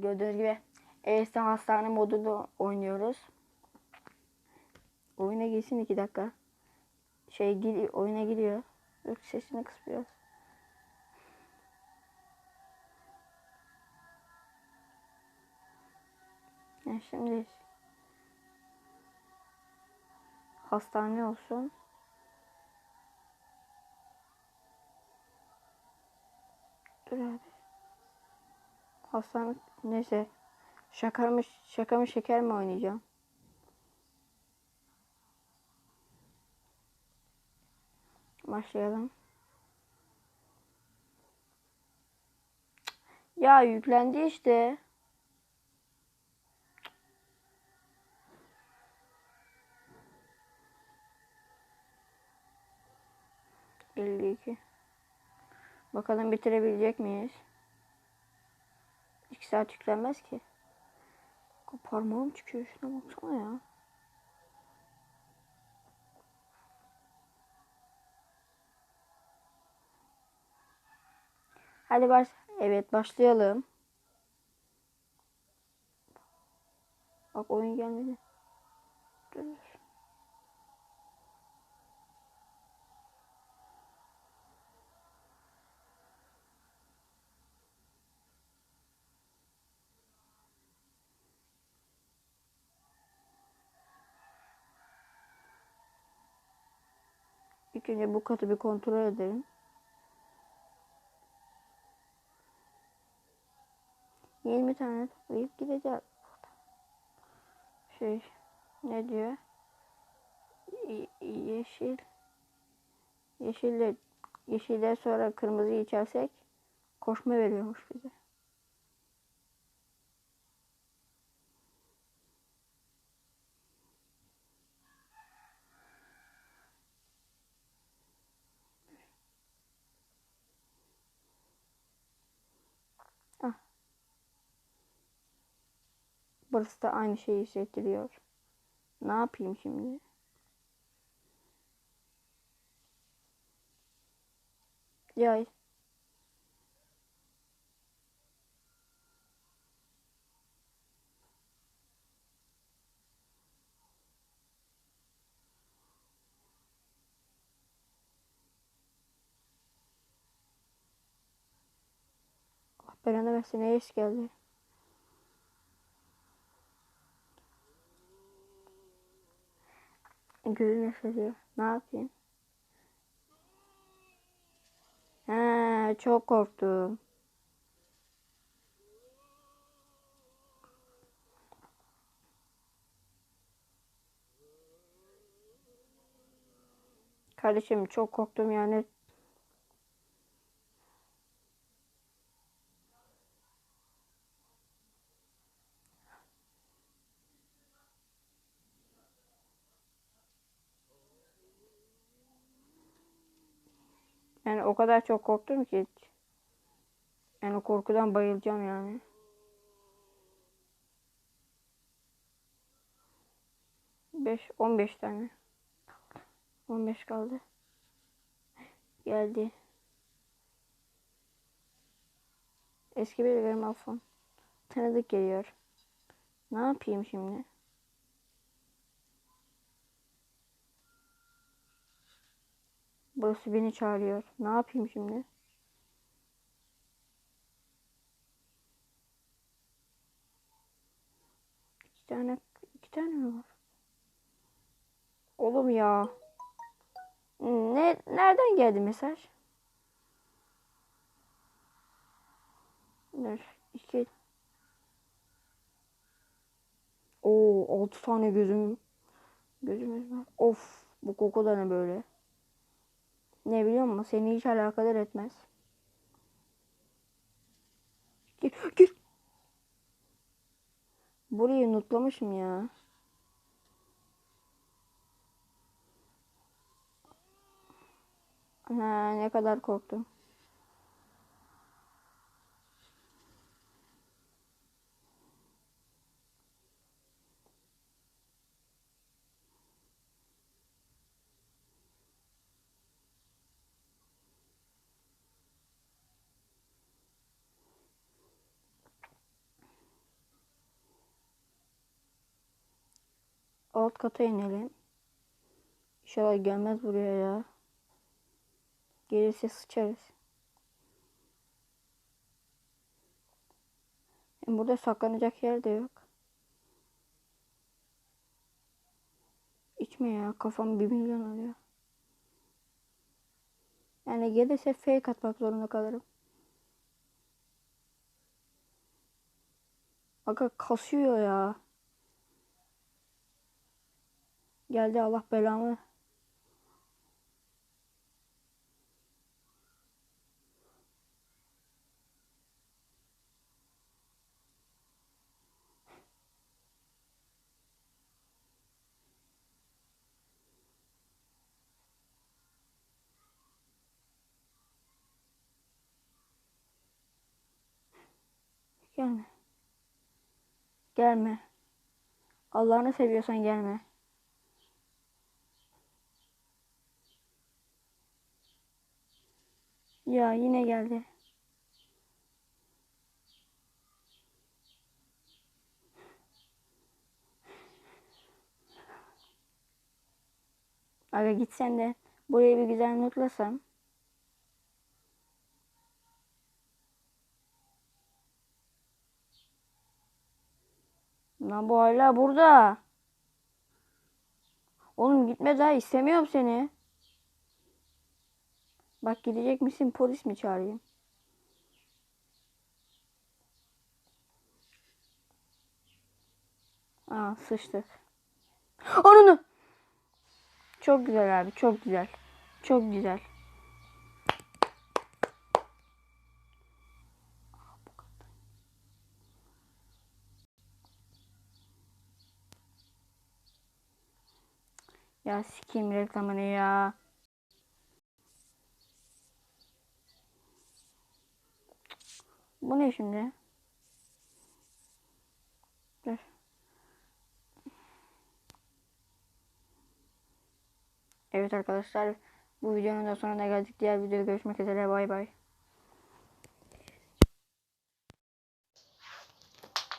Gördüğünüz gibi ES hastane modunu oynuyoruz. Oyuna girsin iki dakika. Şey gir, oyuna giriyor. Dur sesini kıs biraz. Ya şimdi hastane olsun. Dur abi. Hastane neyse. Şaka mı, şaka mı şeker mi oynayacağım? Başlayalım. Ya yüklendi işte. Elli. Bakalım bitirebilecek miyiz? İki saat yüklenmez ki. Parmağım çıkıyor şuna baksana ya. Hadi baş evet başlayalım. Bak oyun gelmedi. Dur. İlk önce bu katı bir kontrol edelim. Yirmi tane toplayıp gideceğiz. Şey ne diyor? Yeşil yeşille yeşilden sonra kırmızı içersek koşma veriyormuş bize. Burası da aynı şeyi hissettiriyor. Ne yapayım şimdi? Yay. Allah belanı versin. İş geldi? Gözüm yaşarıyor. Ne yapayım? He, çok korktum. Kardeşim çok korktum yani. Yani o kadar çok korktum ki. Yani korkudan bayılacağım yani. Beş, on beş tane. On beş kaldı. Geldi. Eski bir gramofon. Tanıdık geliyor. Ne yapayım şimdi? Burası beni çağırıyor. Ne yapayım şimdi? İki tane, iki tane mi var? Oğlum ya. Ne, nereden geldi mesaj? Dur, iki. Oo, altı tane gözüm. Gözümüz var. Of, bu koku da ne böyle? Ne biliyor musun? Seni hiç alakadar etmez. Gir, gir. Burayı unutlamışım ya. Ha, ne kadar korktum. Alt kata inelim. İnşallah gelmez buraya ya. Gelirse sıçarız. Hem burada saklanacak yer de yok. İçme ya kafam bir milyon oluyor. Yani gelirse fake atmak zorunda kalırım. Aga kasıyor ya. Geldi Allah belamı. Gelme. Gelme. Allah'ını seviyorsan gelme. Ya yine geldi. Aga gitsen de burayı bir güzel notlasam. Lan bu hala burada. Oğlum gitme daha istemiyorum seni. Bak gidecek misin polis mi çağırayım? Aa sıçtık. Ananı. Çok güzel abi çok güzel. Çok güzel. Ya sikeyim reklamını ya. Bu ne şimdi? Dur. Evet arkadaşlar bu videonun da sonuna geldik. Diğer videoda görüşmek üzere. Bay bay.